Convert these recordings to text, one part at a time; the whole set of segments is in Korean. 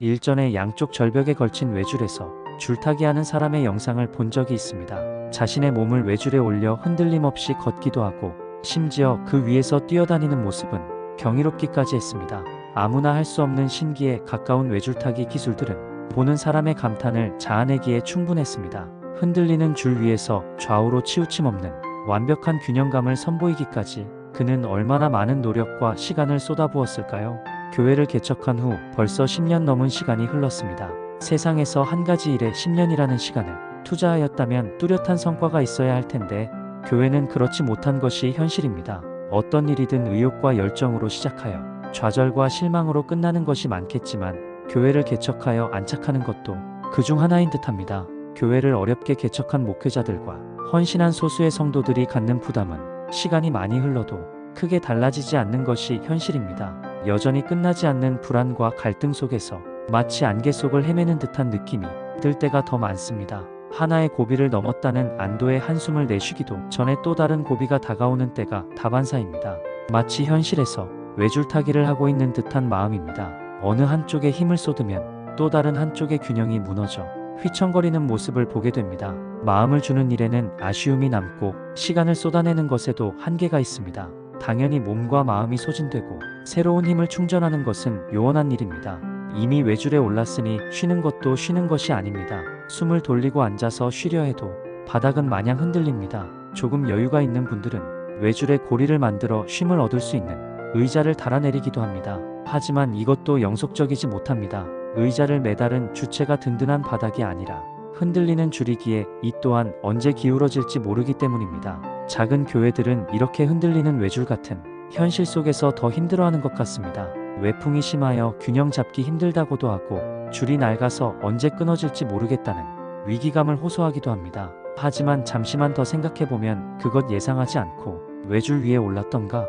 일전에 양쪽 절벽에 걸친 외줄에서 줄타기 하는 사람의 영상을 본 적이 있습니다. 자신의 몸을 외줄에 올려 흔들림 없이 걷기도 하고 심지어 그 위에서 뛰어다니는 모습은 경이롭기까지 했습니다. 아무나 할 수 없는 신기에 가까운 외줄타기 기술들은 보는 사람의 감탄을 자아내기에 충분했습니다. 흔들리는 줄 위에서 좌우로 치우침 없는 완벽한 균형감을 선보이기까지 그는 얼마나 많은 노력과 시간을 쏟아부었을까요? 교회를 개척한 후 벌써 10년 넘은 시간이 흘렀습니다. 세상에서 한 가지 일에 10년이라는 시간을 투자하였다면 뚜렷한 성과가 있어야 할 텐데 교회는 그렇지 못한 것이 현실입니다. 어떤 일이든 의욕과 열정으로 시작하여 좌절과 실망으로 끝나는 것이 많겠지만 교회를 개척하여 안착하는 것도 그중 하나인 듯합니다. 교회를 어렵게 개척한 목회자들과 헌신한 소수의 성도들이 갖는 부담은 시간이 많이 흘러도 크게 달라지지 않는 것이 현실입니다. 여전히 끝나지 않는 불안과 갈등 속에서 마치 안개 속을 헤매는 듯한 느낌이 들 때가 더 많습니다. 하나의 고비를 넘었다는 안도의 한숨을 내쉬기도 전에 또 다른 고비가 다가오는 때가 다반사입니다. 마치 현실에서 외줄타기를 하고 있는 듯한 마음입니다. 어느 한쪽에 힘을 쏟으면 또 다른 한쪽의 균형이 무너져 휘청거리는 모습을 보게 됩니다. 마음을 주는 일에는 아쉬움이 남고 시간을 쏟아내는 것에도 한계가 있습니다. 당연히 몸과 마음이 소진되고 새로운 힘을 충전하는 것은 요원한 일입니다. 이미 외줄에 올랐으니 쉬는 것도 쉬는 것이 아닙니다. 숨을 돌리고 앉아서 쉬려 해도 바닥은 마냥 흔들립니다. 조금 여유가 있는 분들은 외줄에 고리를 만들어 쉼을 얻을 수 있는 의자를 달아내리기도 합니다. 하지만 이것도 영속적이지 못합니다. 의자를 매달은 주체가 든든한 바닥이 아니라 흔들리는 줄이기에 이 또한 언제 기울어질지 모르기 때문입니다. 작은 교회들은 이렇게 흔들리는 외줄 같은 현실 속에서 더 힘들어하는 것 같습니다. 외풍이 심하여 균형 잡기 힘들다고도 하고 줄이 낡아서 언제 끊어질지 모르겠다는 위기감을 호소하기도 합니다. 하지만 잠시만 더 생각해보면 그것 예상하지 않고 외줄 위에 올랐던가?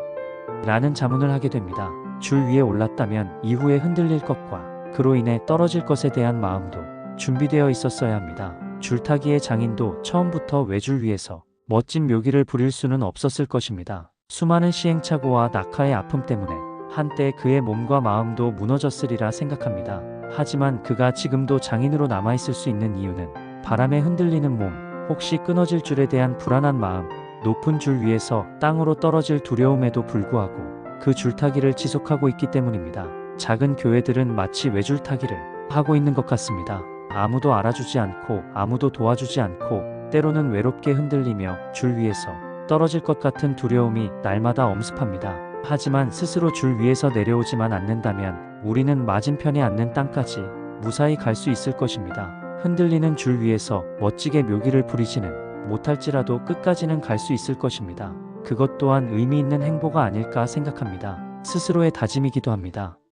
라는 자문을 하게 됩니다. 줄 위에 올랐다면 이후에 흔들릴 것과 그로 인해 떨어질 것에 대한 마음도 준비되어 있었어야 합니다. 줄타기의 장인도 처음부터 외줄 위에서 멋진 묘기를 부릴 수는 없었을 것입니다. 수많은 시행착오와 낙하의 아픔 때문에 한때 그의 몸과 마음도 무너졌으리라 생각합니다. 하지만 그가 지금도 장인으로 남아있을 수 있는 이유는 바람에 흔들리는 몸, 혹시 끊어질 줄에 대한 불안한 마음, 높은 줄 위에서 땅으로 떨어질 두려움에도 불구하고 그 줄타기를 지속하고 있기 때문입니다. 작은 교회들은 마치 외줄타기를 하고 있는 것 같습니다. 아무도 알아주지 않고 아무도 도와주지 않고 때로는 외롭게 흔들리며 줄 위에서 떨어질 것 같은 두려움이 날마다 엄습합니다. 하지만 스스로 줄 위에서 내려오지만 않는다면 우리는 맞은편에 앉는 땅까지 무사히 갈 수 있을 것입니다. 흔들리는 줄 위에서 멋지게 묘기를 부리지는 못할지라도 끝까지는 갈 수 있을 것입니다. 그것 또한 의미 있는 행보가 아닐까 생각합니다. 스스로의 다짐이기도 합니다.